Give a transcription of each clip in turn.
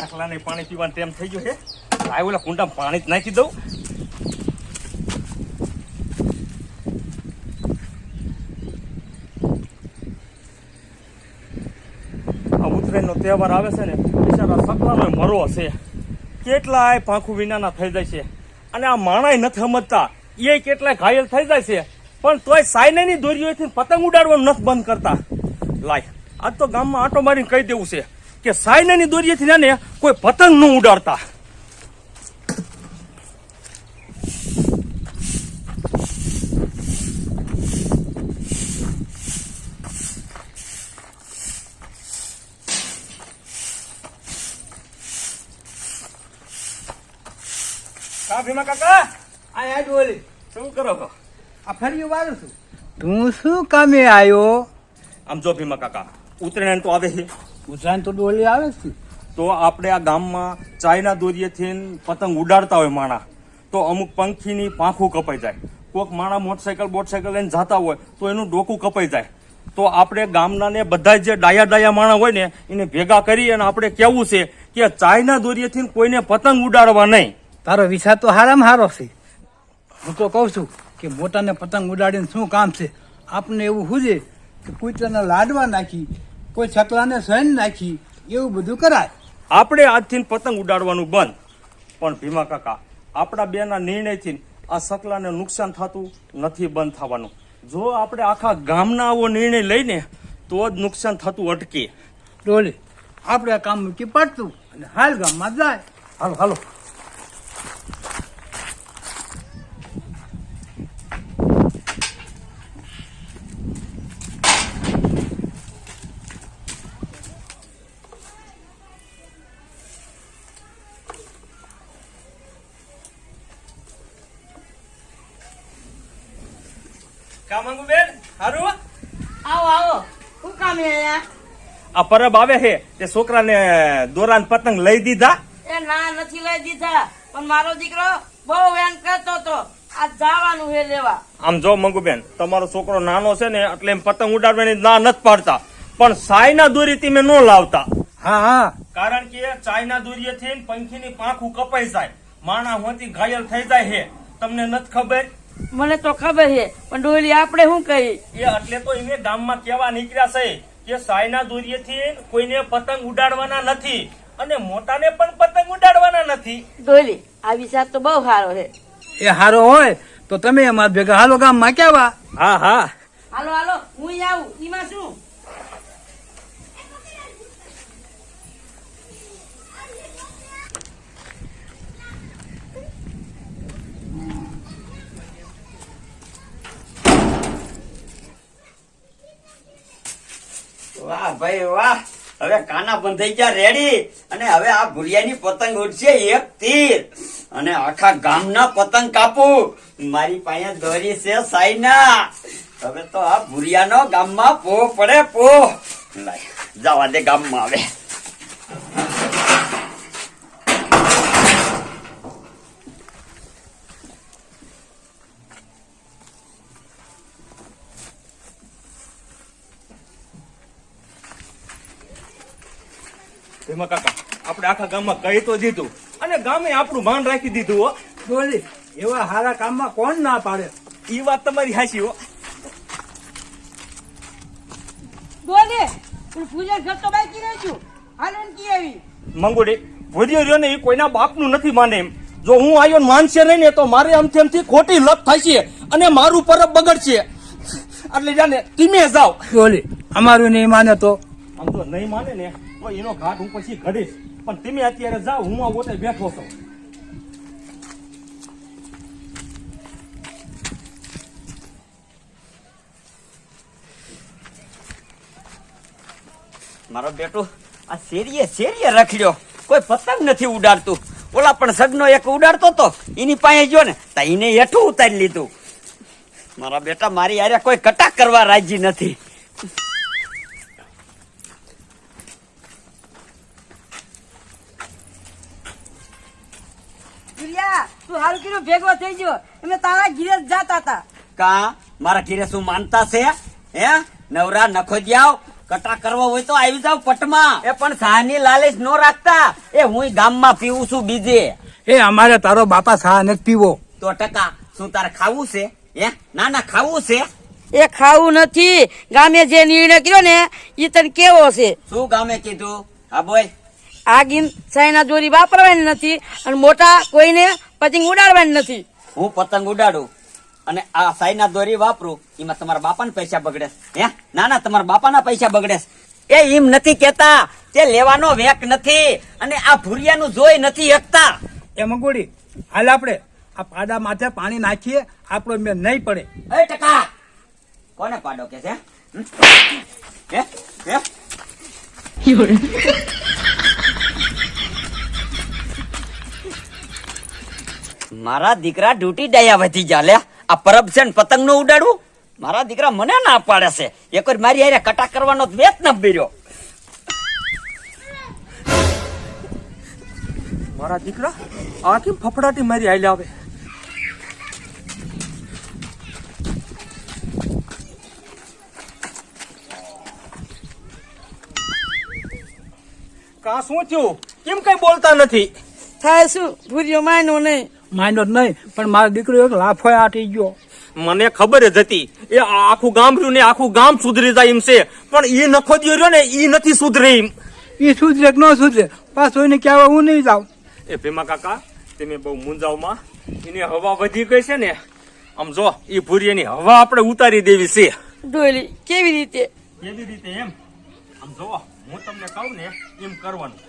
આખલાને પાણી પીવાનું તેમ થઈ ગયો છે. લાય ઓલા કુંડામાં પાણી જ નાખી દઉં. આ ઉત્તરાયણનો તહેવાર આવે છે ને, બિચારા સકલાનો મરો છે કેટલાય પાંખું વિનાના થઈ જાય છે. અને આ માણાય નથી સમજતા. એ કેટલાય ઘાયલ થઈ જાય છે. પણ તોય સાયનાની દોરીઓથી પતંગ ઉડાડવાનું નથી બંધ કરતા. લાય આજ તો ગામમાં આટો મારીને કહી દેવું છે. કે સાયનાની દોરીએથી ને કોઈ પતંગ ન ઉડાડતા. કા ભીમા કાકા? આ યાદ બોલી શું કરો છો? આ ફરી વાળું છું. તું શું કામે આવ્યો આમ જો ભીમા કાકા ઉત્તરાયણ તો આવે છે. ઉત્તરાયણ તો ડોલી આવે છે. તો આપણે આ ગામમાં ચાયના દોરીએથી પતંગ ઉડાડતા હોય માણા તો અમુક પંખીની પાંખું કપાઈ જાય. કોઈક માણા મોટરસાયકલ મોટરસાયકલ લઈને જતા હોય તો એનું ડોકું કપાઈ જાય. તો આપણે ગામના ને બધા જે ડાયા ડાયા માણા હોય ને એને ભેગા કરી અને આપણે કેવું છે કે ચાયના દોરીએથી કોઈને પતંગ ઉડાડવા નહીં. તારો વિચાર તો હારામાં હારો છે. હું તો કહું છું કે મોટાને પતંગ ઉડાડીને શું કામ છે? આપને એવું હુજે કે કૂતરાને લાડવા નાખી કોઈ છકલાને સહન નાખી એવું બધું કરાય. આપણે આજથી પતંગ ઉડાડવાનું બંધ. પણ ભીમા કાકા આપણા બેના નિર્ણયથી આ સકલાને નુકસાન થતું નથી બંધ થવાનું. જો આપણે આખા ગામના આવો નિર્ણય લઈને તો જ નુકસાન થતું અટકે. ડોલી આપણે આ કામ મૂકી પડતું અને હાલ ગામમાં જાય. હાલો હાલો કા માંગુ બેન હારું આવો આવો. શું કામ અહીંયા? આ પરબ આવે છે તે છોકરાને દોરાન પતંગ લઈ દીધા. એ ના નથી લઈ દીધા. પણ મારો દીકરો બહુ વેન કરતો હતો આ જવાનું છે લેવા. આમ જો મંગુબેન તમારો છોકરો નાનો છે ને એટલે એમ પતંગ ઉડાડવાની ના નથી પાડતા. પણ સાયના દોરી તમે ન લાવતા. હા હા. કારણ કે ચાઇના દોરીએથી પંખીની પાંખું કપાઈ જાય. માણા હોતી ઘાયલ થઈ જાય હે તમને નથી ખબર? મને તો ખબર છે પણ ડોલી આપણે શું કહી એ એટલે તો એને ગામમાં કેવા નીકળ્યા છે કે સાયના દોરીએથી કોઈને પતંગ ઉડાડવાના નથી અને મોટાને પણ પતંગ ઉડાડવાના નથી. ડોલી આ વિચાર તો બહુ સારો છે. એ હારો હોય તો તમે અમારા ભેગા હાલો ગામમાં કેવા હા હા. હાલો હાલો હું આવું. એમાં શું? વાહ ભાઈ વાહ. હવે કાના બંધાઈ ગયા રેડી અને હવે આ ભુરિયાની પતંગ ઉડશે એક તીર. અને આખા ગામના પતંગ કાપું. મારી પાસે દોરી છે સાઈના હવે તો આ ભુરિયાનો ગામમાં પો પડે, પો. જવા દે ગામમાં આવે ભીમા કાકા આપણે આખા ગામમાં કહી તો દીધું. અને ગામે આપણું માન રાખી દીધું હો. ડોલી એવા સારા કામમાં કોણ ના પાડે? ઈ વાત તમારી હાચી હો. ડોલી પણ ઘર તો બાકી રહી છું. હાલન કી આવી? મંગુડી ભૂર્યો રહ્યો ને એ કોઈના બાપનું નથી માને એમ. જો હું આવ્યો માનશે નહીં ને તો મારે આમથી આમથી ખોટી લપ થાય છે અને મારું પરબ બગડશે. એટલે જાને ધીમે જાવ ડોલી અમારું નહીં માને તો? આમ તો નહીં માને ને. તો એનો ઘાટ હું પછી ઘડીશ. પણ તમે અત્યારે જાઓ, હું આ ગોતે બેઠો છું. મારો બેટો, આ શેરીએ શેરીએ રખડ્યો. કોઈ પતંગ નથી ઉડાડતું. ઓલા પણ સગનો એક ઉડાડતો તો, એની પાસે જો ને, તો એને હેઠું ઉતારી લીધું. મારા બેટા, મારી યારે કોઈ કટાક કરવા રાજી નથી જુલિયા તું હારું કીધું ભેગો થઈ ગયો. અમે તારા ઘીરે જતા જાતા હતા. કા? મારા ઘીરે શું માનતા છે? હે? નવરા નખો જાવ કટા કરવા હોય તો આવી જાવ પટમાં. એ પણ સાહની લાલચ નો રાખતા. એ હું ગામમાં પીવું છું બીજે. એ અમારે તારો બાપા સાહ નથી પીવો. તો ટકા શું તારે ખાવું છે? હે? ના ના ખાવું છે? એ ખાવું નથી. ગામે જે નિર્ણય કર્યો ને એ તને કેવો છે? શું ગામે કીધું? હા બોલ. આગીન સાયના દોરી વાપરવાની નથી અને મોટા કોઈને પતંગ ઉડાડવાની નથી. હું પતંગ ઉડાડું અને આ સાઈના દોરી વાપરું એમાં તમારા બાપાના પૈસા બગડે. હે? ના ના તમારા બાપાના પૈસા બગડે. એ એમ નથી કેતા. તે લેવાનો વેક નથી અને આ ભૂરિયાનું જોઈ નથી એકતા એ મંગોડી હાલ આપણે આ પાડા માથે પાણી નાખીએ આપણો મેં નહીં પડે. એ ટકા! કોને પાડો કે છે? હે? હે? મારા દીકરા ડ્યુટી ડાયા વધી જા લે આ પરબ છે ને પતંગનું ઉડાડવું મારા દીકરા મને ના પાડે છે. એક વાર મારી હારે કટા કરવાનો વેત ન બીર્યો મારા દીકરા આ કેમ ફફડાટી મારી હાલ્યા આવે? કા શું થયું? કેમ કઈ બોલતા નથી? થાય શું? ભૂર્યો માનો નહીં. માન્યો જ નહીં પણ મારો દીકરો એક લાફો આટી ગયો. મને ખબર જ હતી એ આખું ગામ રહ્યું ને આખું ગામ સુધરી જાય એમ છે. પણ એ નખો દિયો રહ્યો ને એ નથી સુધરે એમ. એ સુધરે કે ન સુધરે પાછો એને કહેવા હું નહીં જાઉં. એ ભીમા કાકા તમે બહુ મૂંઝાવમાં એની હવા વધી ગઈ છે ને આમ જો એ ભૂરિયાની હવા આપણે ઉતારી દેવી છે. ડોલી કેવી રીતે? કેવી રીતે એમ? આમ જો હું તમને કહું ને એમ કરવાનું.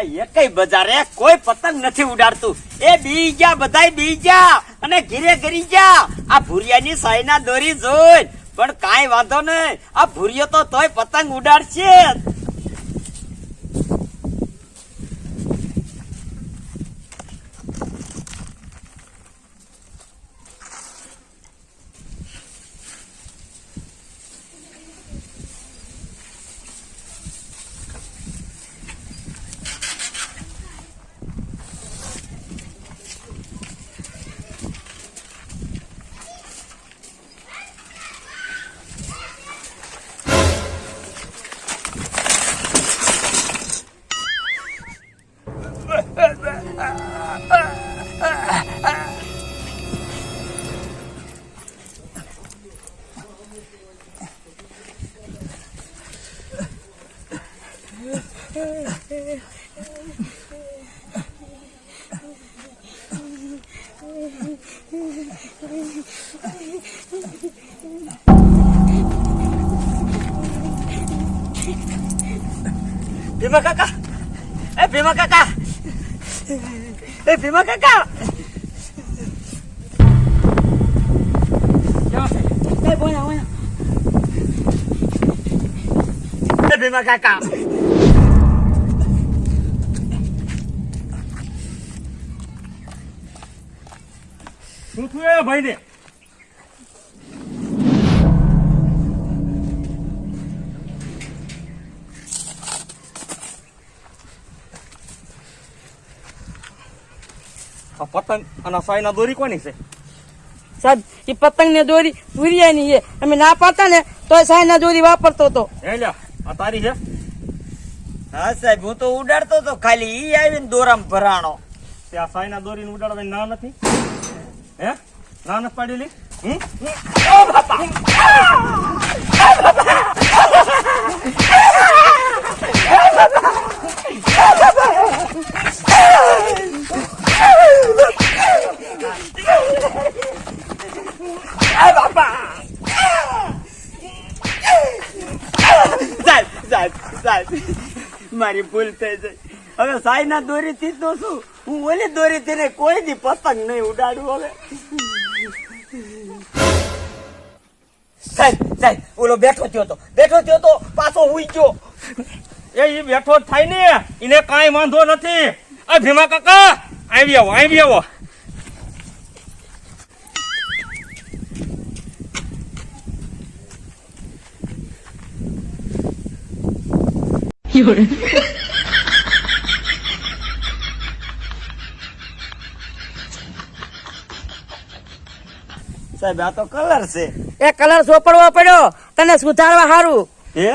આ એકય બજારે કોઈ પતંગ નથી ઉડાડતું. એ બીજા બધાય બીજા અને ઘીરે ઘરી જા આ ભૂરિયાની સાઈના દોરી જોઈ. પણ કાંઈ વાંધો નહીં. આ ભૂરિયો તો તોય પતંગ ઉડાડશે ભીમા કાકા. એ ભીમા કાકા. એ ભીમા કાકા. ભીમા કાકા. શું થયું ભાઈ ને પતંગ અને સાયના દોરી કોની છે? સાહેબ એ પતંગ ને દોરી ભૂરિયાની છે. અમે ના પાડતા ને તો સાયના દોરી વાપરતો હતો. હે આ તારી છે? હા સાહેબ હું તો ઉડાડતો તો ખાલી ઈ આવીને દોરામ ભરાણો. તે આ સાયના દોરીને ઉડાડવાની ના નથી? હે? ના નથી પાડેલી? હમ? સાહેબ સાહેબ સાહેબ મારી ભૂલ થઈ જાય. હવે સાઈના દોરી થી તો શું? હું ઓલી દોરી થી કોઈ દી પતંગ નહીં ઉડાડું હવે. સાહેબ સાહેબ, ઓલો બેઠો થયો તો. બેઠો થયો તો પાછો હુઈ ગયો. એ ઈ બેઠો થાય ને. એને કાંઈ વાંધો નથી. આ ભીમા કાકા, આવી આવો આવી આવો. સાહેબ આ તો કલર છે. એ કલર સોપડવો પડ્યો. તને સુધારવા સારું એ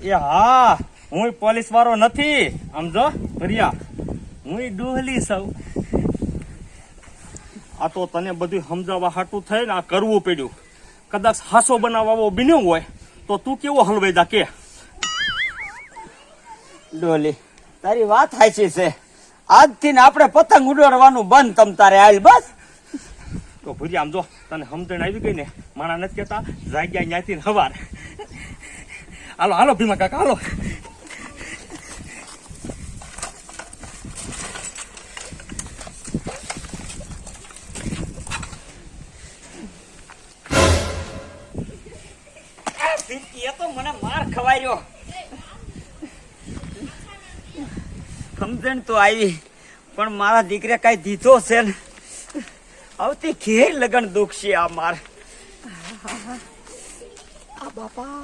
એ હા હું પોલીસ વાળો નથી સમજો ભર્યા. હું ડોહલી સૌ આ તો તને બધું સમજાવવા હાટું થઈ ને આ કરવું પડ્યું. કદાચ હાસો બનાવવો બન્યો હોય તો તું કેવો હલવાઈ દા કે? ડોલી, તારી વાત હાચી છે. આજથી ને આપણે પતંગ ઉડાડવાનું બંધ તમ તારે આયલ બસ. તો ભૂરી આમ જો, તને સમજણ આવી ગઈ ને? માણા નથી કેતા જાગ્યા ન્યાથી હવાર. હાલો હાલો ભીમા કાકા, હાલો. સમજણ તો આવી, પણ મારા દીકરે કાંઈ દીધો છે ને? આવતી ઘેર લગન દુઃખ છે આ માર. બાપા.